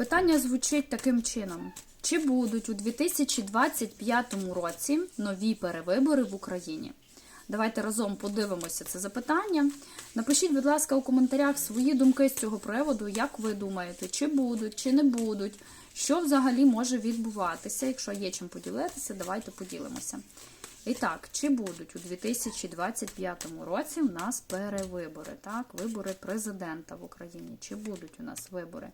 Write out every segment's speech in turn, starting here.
Питання звучить таким чином: чи будуть у 2025 році нові перевибори в Україні? Давайте разом подивимося це запитання. Напишіть, будь ласка, у коментарях свої думки з цього приводу, як ви думаєте, чи будуть, чи не будуть, що взагалі може відбуватися. Якщо є чим поділитися, давайте поділимося. І так, чи будуть у 2025 році у нас перевибори? Так, вибори президента в Україні. Чи будуть у нас вибори?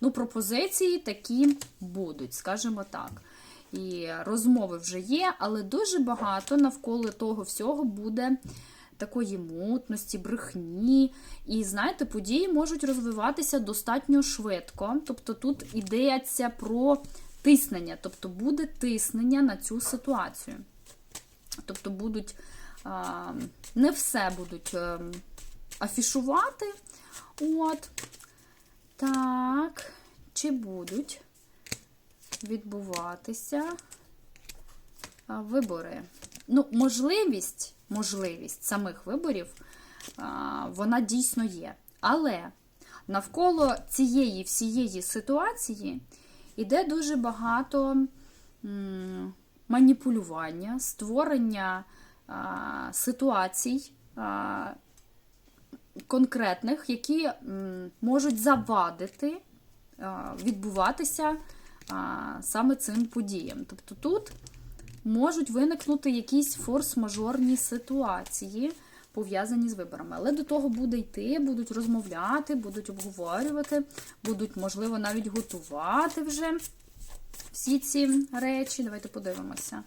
Ну, пропозиції такі будуть, скажімо так. І розмови вже є, але дуже багато навколо того всього буде такої мутності, брехні. І знаєте, події можуть розвиватися достатньо швидко. Тобто тут йдеться про тиснення, тобто буде тиснення на цю ситуацію. Тобто будуть а, не все будуть а, афішувати. От. Так, чи будуть відбуватися вибори? Ну, можливість, можливість самих виборів, вона дійсно є. Але навколо цієї всієї ситуації йде дуже багато. Маніпулювання, створення а, ситуацій а, конкретних, які м, можуть завадити а, відбуватися а, саме цим подіям. Тобто тут можуть виникнути якісь форс-мажорні ситуації, пов'язані з виборами. Але до того буде йти, будуть розмовляти, будуть обговорювати, будуть, можливо, навіть готувати вже всі ці речі. Давайте подивимося.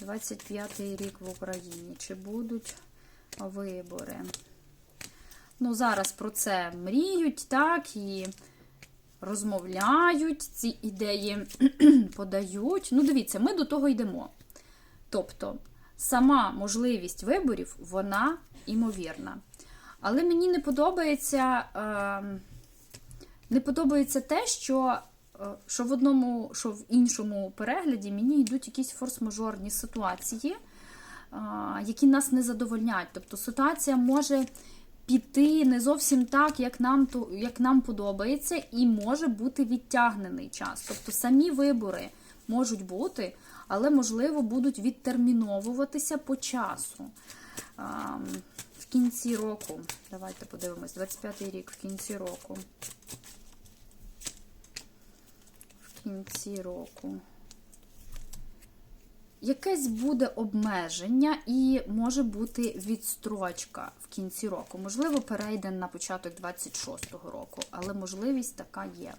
25-й рік в Україні. Чи будуть вибори? Ну, зараз про це мріють, так, і розмовляють, ці ідеї подають. Ну, дивіться, ми до того йдемо. Тобто, сама можливість виборів, вона імовірна. Але мені не подобається, е, не подобається те, що що в одному, що в іншому перегляді мені йдуть якісь форс-мажорні ситуації, які нас не задовольняють. Тобто ситуація може піти не зовсім так, як нам як нам подобається, і може бути відтягнений час. Тобто самі вибори можуть бути, але, можливо, будуть відтерміновуватися по часу. В кінці року, давайте подивимось, 25-й рік в кінці року. Кінці року. Якесь буде обмеження і може бути відстрочка в кінці року. Можливо, перейде на початок 26-го року, але можливість така є.